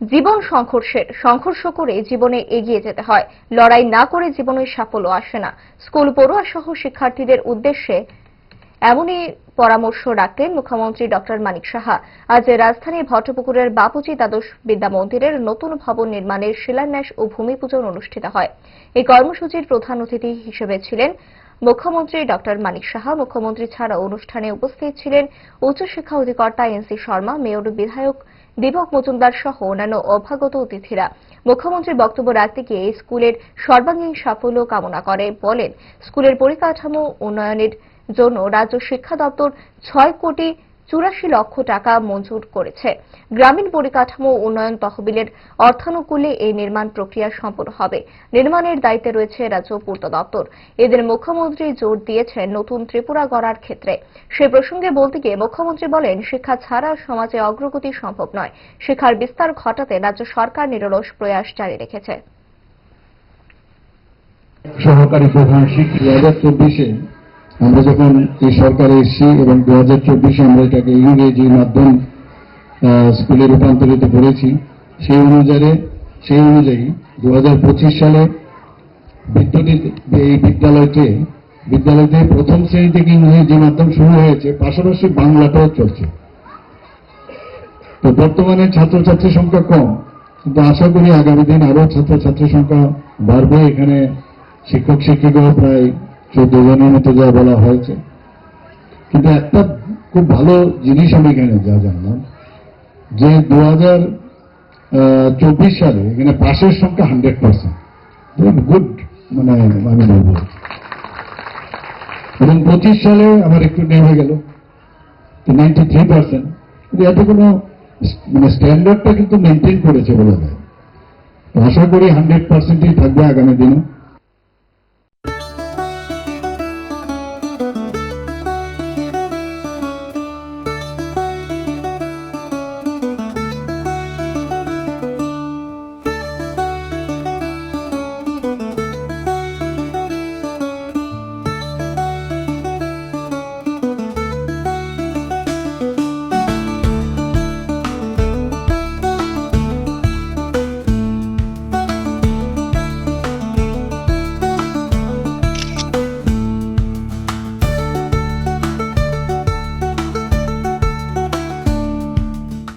জীবন সংঘর্ষের, সংঘর্ষ করে জীবনে এগিয়ে যেতে হয়। লড়াই না করে জীবনে সাফল্য আসে না। স্কুল পড়ুয়া সহ শিক্ষার্থীদের উদ্দেশ্যে এমনই পরামর্শ রাখলেন মুখ্যমন্ত্রী ডক্টর মানিক সাহা। আজ রাজধানীর ভট্টপুকুরের বাপুজি দ্বাদশ বিদ্যা মন্দিরের নতুন ভবন নির্মাণের শিলান্যাস ও ভূমি পূজন অনুষ্ঠিত হয়। এই কর্মসূচির প্রধান অতিথি হিসেবে ছিলেন মুখ্যমন্ত্রী ডক্টর মানিক সাহা মুখ্যমন্ত্রী ছাড়া অনুষ্ঠানে উপস্থিত ছিলেন উচ্চশিক্ষা অধিকর্তা এনসি শর্মা, মেয়র বিধায়ক দীপক মজুমদার সহ অন্যান্য অভাগত অতিথিরা। মুখ্যমন্ত্রীর বক্তব্য রাখতে গিয়ে এই স্কুলের সর্বাঙ্গীন সাফল্য কামনা করে বলেন, স্কুলের পরিকাঠামো উন্নয়নের জন্য রাজ্য শিক্ষা দপ্তর ছয় কোটি চুরাশি লক্ষ টাকা মঞ্জুর করেছে। গ্রামীণ পরিকাঠামো উন্নয়ন তহবিলের অর্থানুকূলে এই নির্মাণ প্রক্রিয়া সম্পন্ন হবে। নির্মাণের দায়িত্বে রয়েছে রাজ্য পূর্ত দপ্তর। এদের মুখ্যমন্ত্রী জোর দিয়েছেন নতুন ত্রিপুরা গড়ার ক্ষেত্রে। সে প্রসঙ্গে বলতে গিয়ে মুখ্যমন্ত্রী বলেন, শিক্ষা ছাড়া সমাজে অগ্রগতি সম্ভব নয়। শিক্ষার বিস্তার ঘটাতে রাজ্য সরকার নিরলস প্রয়াস জারি রেখেছে। সহকারী প্রধান শিক্ষক, দু হাজার চব্বিশে আমরা যখন এই সরকারে এসেছি এবং দু হাজার চব্বিশে আমরা এটাকে ইংরেজি মাধ্যম স্কুলে রূপান্তরিত করেছি, সেই অনুযায়ী সেই অনুযায়ী দু হাজার পঁচিশ সালে বিদ্যুৎ এই বিদ্যালয়তে বিদ্যালয়তে প্রথম শ্রেণি থেকে ইংরেজি মাধ্যম শুরু হয়েছে, পাশাপাশি বাংলাটাও চলছে। তো বর্তমানে ছাত্রছাত্রীর সংখ্যা কম, কিন্তু আশা করি আগামী দিন আরও ছাত্রছাত্রীর সংখ্যা বাড়বে। এখানে শিক্ষক শিক্ষিকাও প্রায় চোদ্দ জনের মতো যা বলা হয়েছে। কিন্তু একটা খুব ভালো জিনিস আমি এখানে যা জানলাম, যে দু হাজার চব্বিশ সালে এখানে পাশের সংখ্যা হান্ড্রেড পার্সেন্ট গুড মানে আমি বলব। এবং পঁচিশ সালে আমার একটু নেমে গেল নাইনটি থ্রি পার্সেন্ট কিন্তু এত কোনো মানে স্ট্যান্ডার্ডটা কিন্তু মেনটেন করেছে বলা যায়। আশা করি হান্ড্রেড পার্সেন্টই থাকবে আগামী দিনে।